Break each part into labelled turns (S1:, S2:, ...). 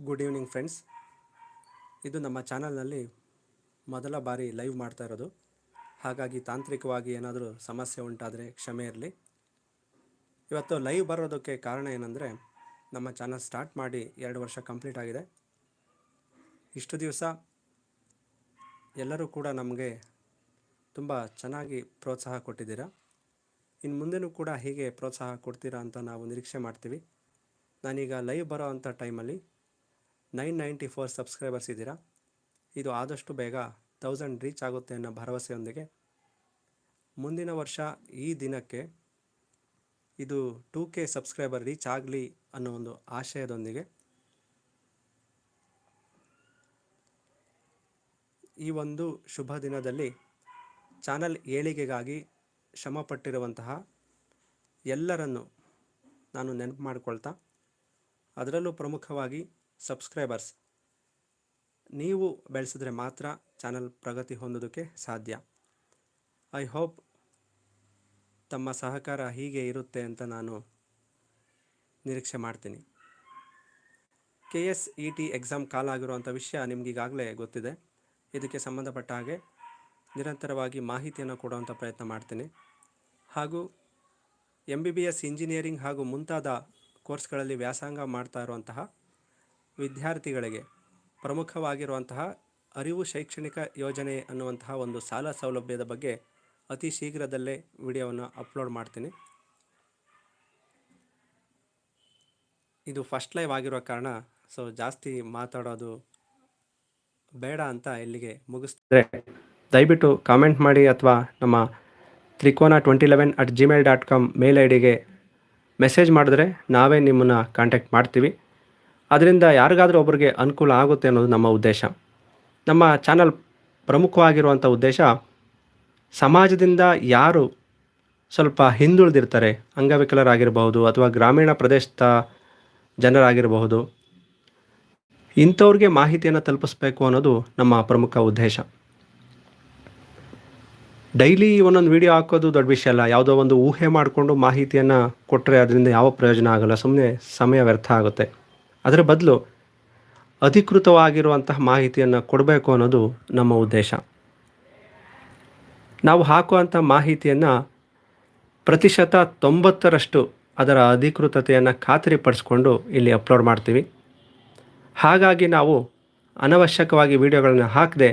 S1: Good evening friends ಇದು ನಮ್ಮ ಚಾನಲ್ನಲ್ಲಿ ಮೊದಲ ಬಾರಿ ಲೈವ್ ಮಾಡ್ತಾ ಇರೋದು. ಹಾಗಾಗಿ ತಾಂತ್ರಿಕವಾಗಿ ಏನಾದರೂ ಸಮಸ್ಯೆ ಉಂಟಾದರೆ ಕ್ಷಮೆ ಇರಲಿ. ಇವತ್ತು ಲೈವ್ ಬರೋದಕ್ಕೆ ಕಾರಣ ಏನಂದರೆ, ನಮ್ಮ ಚಾನಲ್ ಸ್ಟಾರ್ಟ್ ಮಾಡಿ ಎರಡು ವರ್ಷ ಕಂಪ್ಲೀಟ್ ಆಗಿದೆ. ಇಷ್ಟು ದಿವಸ ಎಲ್ಲರೂ ಕೂಡ ನಮಗೆ ತುಂಬ ಚೆನ್ನಾಗಿ ಪ್ರೋತ್ಸಾಹ ಕೊಟ್ಟಿದ್ದೀರಾ. ಇನ್ನು ಮುಂದೆನೂ ಕೂಡ ಹೀಗೆ ಪ್ರೋತ್ಸಾಹ ಕೊಡ್ತೀರಾ ಅಂತ ನಾವು ನಿರೀಕ್ಷೆ ಮಾಡ್ತೀವಿ. ನಾನೀಗ ಲೈವ್ ಬರೋ ಅಂಥ ಟೈಮಲ್ಲಿ ನೈನ್ ನೈಂಟಿ ಫೋರ್ ಸಬ್ಸ್ಕ್ರೈಬರ್ಸ್ ಇದ್ದೀರಾ? ಇದು ಆದಷ್ಟು ಬೇಗ ತೌಸಂಡ್ ರೀಚ್ ಆಗುತ್ತೆ ಅನ್ನೋ ಭರವಸೆಯೊಂದಿಗೆ. ಮುಂದಿನ ವರ್ಷ ಈ ದಿನಕ್ಕೆ ಇದು ಟೂ ಕೆ ಸಬ್ಸ್ಕ್ರೈಬರ್ ರೀಚ್ ಆಗಲಿ ಅನ್ನೋ ಒಂದು ಆಶಯದೊಂದಿಗೆ ಈ ಒಂದು ಶುಭ ದಿನದಲ್ಲಿ ಚಾನಲ್ ಏಳಿಗೆಗಾಗಿ ಶ್ರಮಪಟ್ಟಿರುವಂತಹ ಎಲ್ಲರನ್ನು ನಾನು ನೆನಪು ಮಾಡಿಕೊಳ್ತಾ, ಅದರಲ್ಲೂ ಪ್ರಮುಖವಾಗಿ ಸಬ್ಸ್ಕ್ರೈಬರ್ಸ್ ನೀವು ಬೆಳೆಸಿದ್ರೆ ಮಾತ್ರ ಚಾನಲ್ ಪ್ರಗತಿ ಹೊಂದೋದಕ್ಕೆ ಸಾಧ್ಯ. ಐ ಹೋಪ್ ತಮ್ಮ ಸಹಕಾರ ಹೀಗೆ ಇರುತ್ತೆ ಅಂತ ನಾನು ನಿರೀಕ್ಷೆ ಮಾಡ್ತೀನಿ. K S E T exam call ಆಗಿರುವಂಥ ವಿಷಯ ನಿಮಗೀಗಾಗಲೇ ಗೊತ್ತಿದೆ. ಇದಕ್ಕೆ ಸಂಬಂಧಪಟ್ಟ ಹಾಗೆ ನಿರಂತರವಾಗಿ ಮಾಹಿತಿಯನ್ನು ಕೊಡುವಂಥ ಪ್ರಯತ್ನ ಮಾಡ್ತೀನಿ. ಹಾಗೂ M B B S engineering ಹಾಗೂ ಮುಂತಾದ ಕೋರ್ಸ್ಗಳಲ್ಲಿ ವ್ಯಾಸಂಗ ಮಾಡ್ತಾ ಇರುವಂತಹ ವಿದ್ಯಾರ್ಥಿಗಳಿಗೆ ಪ್ರಮುಖವಾಗಿರುವಂತಹ ಅರಿವು ಶೈಕ್ಷಣಿಕ ಯೋಜನೆ ಅನ್ನುವಂತಹ ಒಂದು ಸಾಲ ಸೌಲಭ್ಯದ ಬಗ್ಗೆ ಅತಿ ಶೀಘ್ರದಲ್ಲೇ ವಿಡಿಯೋವನ್ನು ಅಪ್ಲೋಡ್ ಮಾಡ್ತೀನಿ. ಇದು ಫಸ್ಟ್ ಲೈವ್ ಆಗಿರೋ ಕಾರಣ ಸೊ ಜಾಸ್ತಿ ಮಾತಾಡೋದು ಬೇಡ ಅಂತ ಇಲ್ಲಿಗೆ ಮುಗಿಸ್ತಾರೆ ದಯವಿಟ್ಟು ಕಾಮೆಂಟ್ ಮಾಡಿ ಅಥವಾ ನಮ್ಮ ತ್ರಿಕೋನ twenty eleven at Gmail dot com mail I ಡಿಗೆ ಮೆಸೇಜ್ ಮಾಡಿದ್ರೆ ನಾವೇ ನಿಮ್ಮನ್ನು ಕಾಂಟ್ಯಾಕ್ಟ್ ಮಾಡ್ತೀವಿ. ಅದರಿಂದ ಯಾರಿಗಾದರೂ ಒಬ್ಬರಿಗೆ ಅನುಕೂಲ ಆಗುತ್ತೆ ಅನ್ನೋದು ನಮ್ಮ ಉದ್ದೇಶ. ನಮ್ಮ ಚಾನಲ್ ಪ್ರಮುಖವಾಗಿರುವಂಥ ಉದ್ದೇಶ ಸಮಾಜದಿಂದ ಯಾರು ಸ್ವಲ್ಪ ಹಿಂದುಳಿದಿರ್ತಾರೆ, ಅಂಗವಿಕಲರಾಗಿರಬಹುದು ಅಥವಾ ಗ್ರಾಮೀಣ ಪ್ರದೇಶದ ಜನರಾಗಿರಬಹುದು, ಇಂಥವ್ರಿಗೆ ಮಾಹಿತಿಯನ್ನು ತಲುಪಿಸ್ಬೇಕು ಅನ್ನೋದು ನಮ್ಮ ಪ್ರಮುಖ ಉದ್ದೇಶ. ಡೈಲಿ ಒಂದೊಂದು ವಿಡಿಯೋ ಹಾಕೋದು ದೊಡ್ಡ ವಿಷಯ ಅಲ್ಲ. ಯಾವುದೋ ಒಂದು ಊಹೆ ಮಾಡಿಕೊಂಡು ಮಾಹಿತಿಯನ್ನು ಕೊಟ್ಟರೆ ಅದರಿಂದ ಯಾವ ಪ್ರಯೋಜನ ಆಗಲ್ಲ. ಸುಮ್ಮನೆ ಸಮಯ ವ್ಯರ್ಥ ಆಗುತ್ತೆ. ಅದರ ಬದಲು ಅಧಿಕೃತವಾಗಿರುವಂತಹ ಮಾಹಿತಿಯನ್ನು ಕೊಡಬೇಕು ಅನ್ನೋದು ನಮ್ಮ ಉದ್ದೇಶ. ನಾವು ಹಾಕುವಂಥ ಮಾಹಿತಿಯನ್ನು ಪ್ರತಿಶತ ತೊಂಬತ್ತರಷ್ಟು ಅದರ ಅಧಿಕೃತತೆಯನ್ನು ಖಾತರಿಪಡಿಸ್ಕೊಂಡು ಇಲ್ಲಿ ಅಪ್ಲೋಡ್ ಮಾಡ್ತೀವಿ. ಹಾಗಾಗಿ ನಾವು ಅನವಶ್ಯಕವಾಗಿ ವಿಡಿಯೋಗಳನ್ನು ಹಾಕದೆ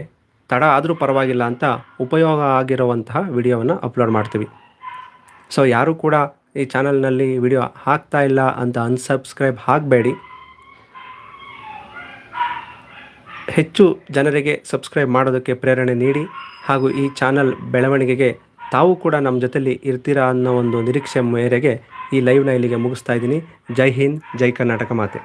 S1: ತಡ ಆದರೂ ಪರವಾಗಿಲ್ಲ ಅಂತ ಉಪಯೋಗ ಆಗಿರುವಂತಹ ವಿಡಿಯೋವನ್ನು ಅಪ್ಲೋಡ್ ಮಾಡ್ತೀವಿ. ಸೊ ಯಾರೂ ಕೂಡ ಈ ಚಾನಲ್ನಲ್ಲಿ ವಿಡಿಯೋ ಹಾಕ್ತಾ ಇಲ್ಲ ಅಂತ ಅನ್ಸಬ್ಸ್ಕ್ರೈಬ್ ಆಗಬೇಡಿ ಹೆಚ್ಚು ಜನರಿಗೆ ಸಬ್ಸ್ಕ್ರೈಬ್ ಮಾಡೋದಕ್ಕೆ ಪ್ರೇರಣೆ ನೀಡಿ ಹಾಗೂ ಈ ಚಾನಲ್ ಬೆಳವಣಿಗೆಗೆ ತಾವು ಕೂಡ ನಮ್ಮ ಜೊತೆಲಿ ಇರ್ತೀರಾ ಅನ್ನೋ ಒಂದು ನಿರೀಕ್ಷೆ ಮೇರೆಗೆ ಈ ಲೈವ್ನ ಇಲ್ಲಿಗೆ ಮುಗಿಸ್ತಾ ಇದ್ದೀನಿ. ಜೈ ಹಿಂದ್, ಜೈ ಕರ್ನಾಟಕ ಮಾತೆ.